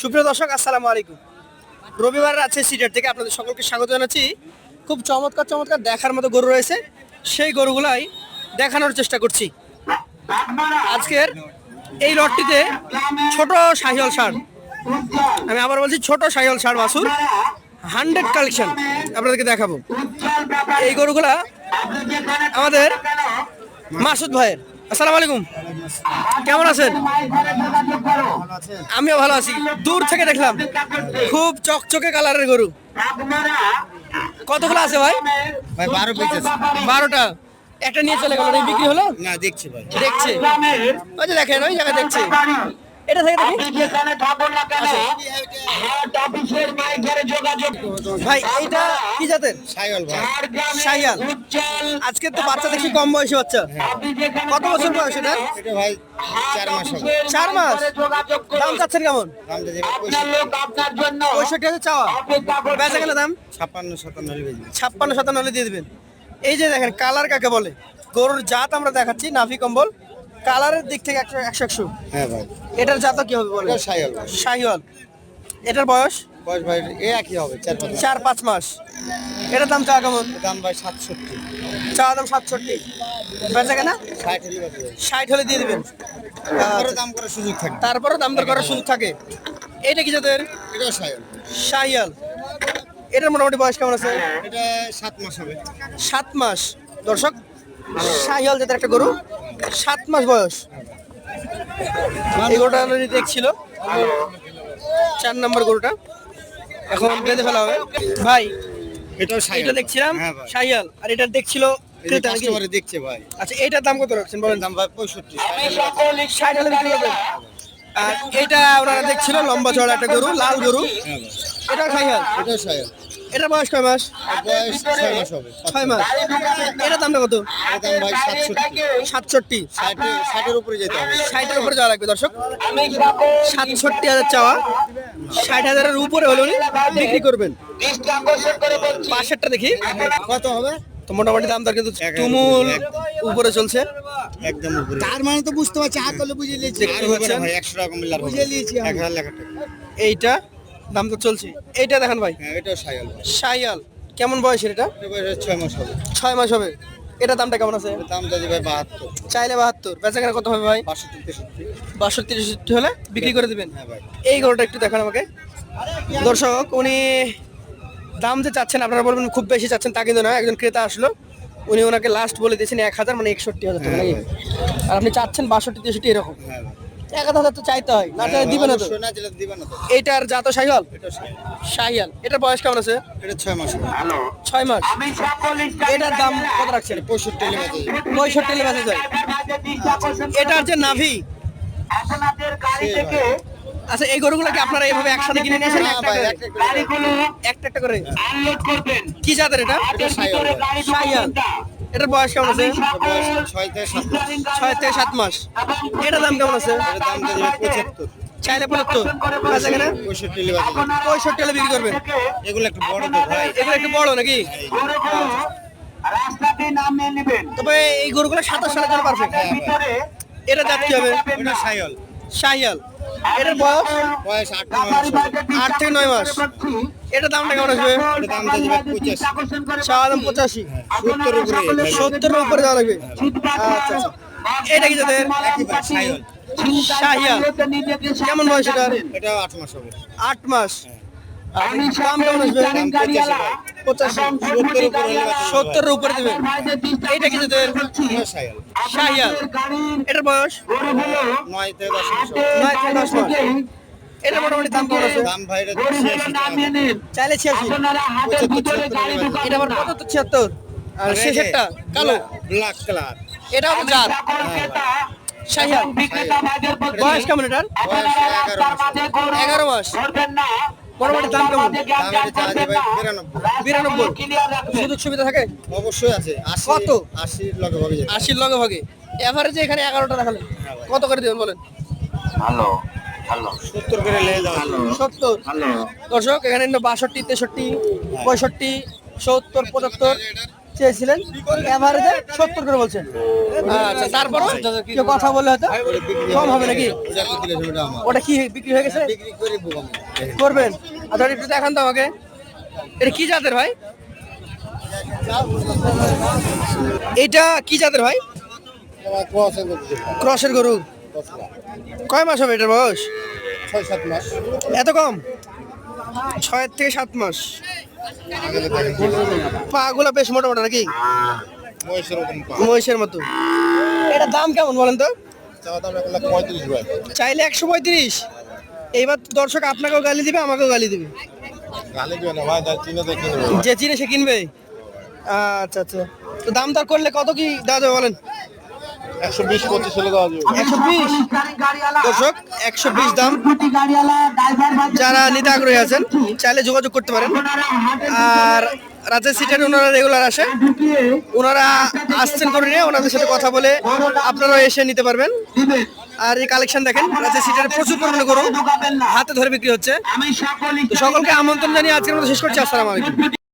সুপ্রিয় দর্শক, আসসালামু আলাইকুম। রবিবার আছে সিটার থেকে আপনাদের সকলকে স্বাগত জানাচ্ছি। খুব চমৎকার চমৎকার দেখার মতো গরু রয়েছে। সেই গরুগুলাই দেখানোর চেষ্টা করছি। আজকের এই লটটিতে ছোট শাহিওল সার, আমি আবার বলছি ছোট শাহিওল সার বাসুর হান্ড্রেড কালেকশন আপনাদেরকে দেখাবো। এই গরুগুলা আমাদের মাসুদ ভাইয়ের আসসালামু আলাইকুম। কেমন আছেন? আমিও ভালো আছি। দূর থেকে দেখলাম খুব চকচকে কালারের গরু। কতগুলো আছে ভাই? ভাই বারো পিস আছে। বারোটা। একটা নিয়ে চলে গেল এই বিক্রি হলো? না দেখছি ভাই। দেখছে। ওই যে দেখেন ওই জায়গায় দেখছে। এটা থেকে দেখি। ভাই এইটা কি জাতের? সাইল ভাই। শাহিয়াল আজকে তো বাচ্চা দেখছি কম বয়সী বাচ্চা কত বছর বয়স এটা? এটা ভাই চার মাস হবে। চার মাস? দাম চাচ্ছেন কেমন? পঁয়ষট্টি। হাজার চাওয়া। বেচা গেলে দাম? ছাপ্পান্ন সাতান্ন হলে ছাপ্পান্ন সাতান্ন হলে দিয়ে দেবেন। এই যে দেখেন কালার কাকে বলে? গরুর জাত আমরা দেখাচ্ছি নাভি কম্বল। কালারের দিক থেকে একশো একশো একশো। হ্যাঁ ভাই। এটার জাত কি হবে বলে এটা সাইল শাহিওয়াল এটার বয়স? বয়স ভাই এ একই হবে চার পাঁচ মাস। চার পাঁচ মাস। এটার দাম চাওয়া কেমন? দাম ভাই সাতষট্টি। চাওয়া দাম সাতষট্টি। বেচা কেনা? ষাট হলে ষাট হলে দিয়ে দিবেন। তারপরে আচ্ছা। দাম করার সুযোগ থাকবে তারপরে দাম দর করার সুযোগ থাকে। এটা কি যাদের এটা সাইল শাহিয়াল এটার মোটামুটি বয়স কেমন আছে? এটা সাত মাস হবে। সাত মাস। দর্শক শাহিয়াল জাতের একটা গরু সাত মাস বয়স। এই গরুটা দেখছিল। চার নম্বর গরুটা। এখন বেঁধে ফেলা হবে। ভাই এটাও এটা দেখছিলাম? হ্যাঁ শাহিয়াল আর এটা দেখছিল ক্রেতা দেখছে ভাই। আচ্ছা এইটার দাম কত রাখছেন বলেন? দাম ভাই পঁয়ষট্টি। ষাট হলে বিক্রি করবেন। আর এটা ওনারা দেখছিল লম্বা চড়া একটা গরু লাল গরু। হ্যাঁ এটা শাহিয়াল এটাও সাইল এটার বয়স কয় মাস? বয়স ছয় মাস হবে ছয় মাস। এটার দামটা কত? দাম ভাই সাতষট্টি। সাতষট্টি। ষাটে ষাটের উপরে যেতে হবে। ষাটের উপরে যাওয়া লাগবে দর্শক। সাতষট্টি হাজার চাওয়া। ষাট হাজারের উপরে হলে উনি বিক্রি করবেন। পাশেরটা দেখি। কত হবে? তো মোটামুটি দাম দর কিন্তু তুমুল উপরে চলছে। একদম উপরে। তার মানে তো বুঝতে পারছি হাত করলে বুঝিয়ে নিয়েছি? একশো টাকা মিলার বুঝিয়ে নিয়েছি হ্যাঁ। এক হাজার লেখা টাকা। এইটা দাম তো চলছে। এইটা দেখেন ভাই। হ্যাঁ এটাও সাইল ভাই কেমন বয়সের এটা? এটা বয়স ছয় মাস হবে। ছয় মাস হবে। এটা দামটা কেমন আছে? দাম দাদি ভাই বাহাত্তর। চাইলে বাহাত্তর। বেচাকেনা কত হবে ভাই? বাষট্টি তেষট্টি। বাষট্টি তেষট্টি হলে বিক্রি করে দিবেন? হ্যাঁ ভাই। এই গরুটা একটু দেখান আমাকে। দর্শক উনি দাম যে চাচ্ছেন আপনারা বলবেন খুব বেশি চাচ্ছেন তা কিন্তু না। একজন ক্রেতা আসলো উনি ওনাকে লাস্ট বলে দিয়েছেন এক হাজার মানে একষট্টি হাজার টাকা নাকি? আর আপনি চাচ্ছেন বাষট্টি তেষট্টি এরকম। হ্যাঁ এক হাজার তো চাইতে হয় না চাইলে দিবে না তো। না দিলে দিবে না তো। এইটার জাত শাহিয়াল এটা শাহিয়াল এটার বয়স কেমন আছে? এটা ছয় মাস হবে। ছয় মাস। এটার দাম কত রাখছেন? পঁয়ষট্টি পঁয়ষট্টি যায় এটার যে নাভি। আচ্ছা এই গরুগুলো কি আপনারা এইভাবে একসাথে কিনে নিয়ে আসেন? একটা একটা করে। কি জাতের এটা? এটার বয়স কেমন আছে? ছয় থেকে সাত মাস। ছয় থেকে সাত মাস এটার দাম কেমন আছে? দাম পঁচাত্তর চাইলে পঁচাত্তর। বেচা কেনা পঁয়ষট্টি হলে পঁয়ষট্টি হলে বিক্রি করবেন এগুলো একটু বড় তো ভাই এগুলো একটু বড় নাকি তবে এই গরুগুলো সাতাশ জন্য পারফেক্ট? এটা জাত কি হবে? সাইল শাহিয়াল এটার বয়স? বয়স? আট থেকে নয় মাস এটার দামটা কেমন আসবে? এটার দাম পঁচাশি। দাম পঁচাশি। সত্তর উপরে ভাই। সত্তরের উপরে যাওয়া লাগবে। আচ্ছা আচ্ছা। এটা কি। শাহিয়াল কেমন বয়স আট মাস হবে। আট মাস? ভাই। সত্তর উপরে দেবেন এটা কি যাদের শাহিয়াল। এটার বয়স? নয় থেকে দশ হবে। নয় থেকে দশ এটা মোটামুটি দাম কেমন আছে? দাম ভাই এটা ছিয়াশি টাকা। চাইলে ছিয়াশি। পঁচাত্তর, ছিয়াত্তর হলে বাজে যাবে। এটা আবার পঁচাত্তর ছিয়াত্তর? আর শেষেরটা কালো। Black colour. এটাও তো জাত শাহিয়াল। বয়স কেমন এটার? বয়স এগারো মাস দাম কেমন? বিরানব্বই। সুযোগ সুবিধা থাকে? অবশ্যই আছে। কত? আশির লগে ভাগে আশির লগে ভাগে। এভারেজে এখানে এগারোটা দেখালেন কত করে দেবেন বলেন? লেগে দর্শক এখানে বাষট্টি তেষট্টি পঁয়ষট্টি সত্তর পঁচাত্তর। চেয়েছিলেন এভারেজে সত্তর করে বলছেন। আচ্ছা তারপরও? কেউ কথা বললে হয়তো কম হবে নাকি? ওটা কি বিক্রি হয়ে গেছে? করবেন। আচ্ছা একটু দেখান তো আমাকে। এটা কি জাতের ভাই? এটা কি জাতের ভাই? ক্রসের গরু। কয় মাস হবে এটার বয়স? ছয় সাত মাস। এত কম? ছয় থেকে সাত মাস। পা গুলো বেশ মোটা মোটা নাকি? মহিষের মতো। এটা দাম কেমন বলেন তো? চাইলে একশো পঁয়ত্রিশ। এইবার দর্শক আপনাকেও গালি দিবে, আমাকেও গালি দিবে। যা চিনে সে কিনবে। আচ্ছা আচ্ছা। দাম দর করলে কত কি যাবে বলেন? একশো বিশ পঁচিশ হলে দেওয়া যাবে। একশো বিশ? দর্শক একশো বিশ দাম। যারা নিতে আগ্রহী আছেন চাইলে যোগাযোগ করতে পারেন। আর রাজের সিটের ওনারা রেগুলার আসে। ওনারা আসছেন করে নিয়ে ওনাদের সাথে কথা বলে আপনারা এসে নিতে পারবেন। আর এই কালেকশন দেখেন রাজের সিটের প্রচুর পরিমাণে গরু হাতে ধরে বিক্রি হচ্ছে। সকলকে আমন্ত্রণ জানিয়ে আজকের মতো শেষ করছি। আসসালামু আলাইকুম।